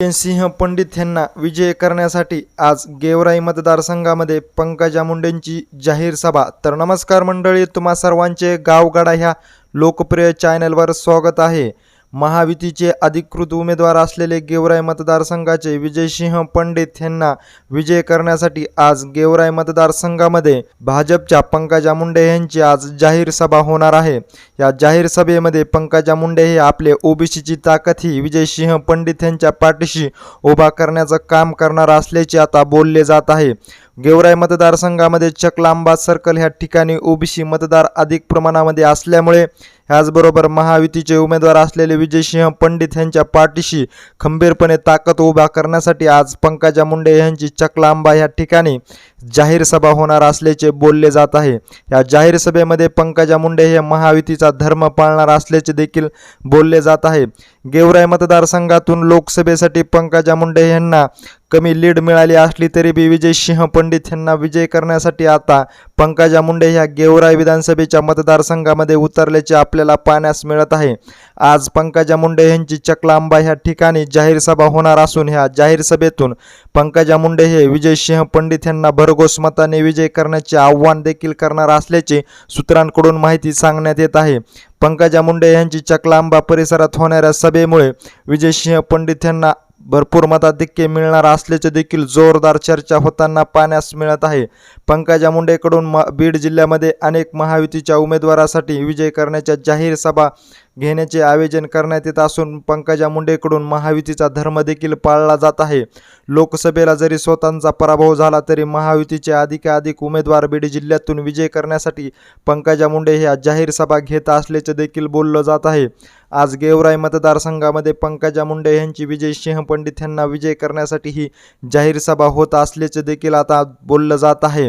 सिंह पंडित यांना विजय करण्यासाठी आज गेवराई मतदारसंघामध्ये पंकजा मुंडेंची जाहीर सभा. तर नमस्कार मंडळी तुम्हा सर्वांचे गावगाडा ह्या लोकप्रिय चॅनलवर स्वागत आहे. महायुतीचे अधिकृत उमेदवार असलेले गेवराई मतदारसंघाचे विजयसिंह पंडित यांना विजय करण्यासाठी आज गेवराई मतदारसंघामध्ये भाजपच्या पंकजा मुंडे यांची आज जाहीर सभा होणार आहे. या जाहीर सभेमध्ये पंकजा मुंडे हे आपले ओबीसीची ताकद ही विजयसिंह पंडित यांच्या पाठीशी उभा करण्याचं काम करणार असल्याचे आता बोलले जात आहे. गेवराई मतदारसंघामध्ये चकलांबा सर्कल ह्या ठिकाणी ओबीसी मतदार अधिक प्रमाणामध्ये असल्यामुळे याचबरोबर महायुतीचे उमेदवार असलेले विजयसिंह पंडित यांच्या पाठीशी खंबीरपणे ताकद उभा करण्यासाठी आज पंकजा मुंडे यांची चकलांबा ह्या ठिकाणी जाहीर सभा होणार असल्याचे बोलले जात आहे. या जाहीर सभेमध्ये पंकजा मुंडे हे महायुतीचा धर्म पाळणार असल्याचे देखील बोलले जात आहे. गेवराई मतदारसंघातून लोकसभेसाठी पंकजा मुंडे यांना कमी लीड मिळाली असली तरी बी विजयसिंह पंडित यांना विजय करण्यासाठी आता पंकजा मुंडे ह्या गेवराई विधानसभेच्या मतदारसंघामध्ये उतरल्याचे आपल्याला पाहण्यास मिळत आहे. आज पंकजा मुंडे यांची चकलांबा ह्या ठिकाणी जाहीर सभा होणार असून ह्या जाहीर सभेतून पंकजा मुंडे हे विजय सिंह पंडित यांना भरघोस मताने विजय करण्याचे आव्हान देखील करणार असल्याचे सूत्रांकडून माहिती सांगण्यात येत आहे. पंकजा मुंडे यांची चकलांबा परिसरात होणाऱ्या सभेमुळे विजयसिंह पंडित यांना भरपूर मताधिक्य मिळणार असल्याचे देखील जोरदार चर्चा होताना पाहण्यास मिळत आहे. पंकजा मुंडेकडून म बीड जिल्ह्यामध्ये अनेक महायुतीच्या उमेदवारासाठी विजय करण्याच्या जाहीर सभा घेण्याचे आयोजन करण्यात येत असून पंकजा मुंडेकडून महायुतीचा धर्म देखील पाळला जात आहे. लोकसभेला जरी स्वतःचा पराभव झाला तरी महायुतीचे अधिकाधिक उमेदवार बीड जिल्ह्यातून विजय करण्यासाठी पंकजा मुंडे ह्या जाहीर सभा घेत असल्याचे देखील बोललं जात आहे. आज गेवराई मतदारसंघामध्ये पंकजा मुंडे यांची विजय सिंह पंडित यांना विजय करण्यासाठी ही जाहीर सभा होत असल्याचे देखील आता बोललं जात आहे.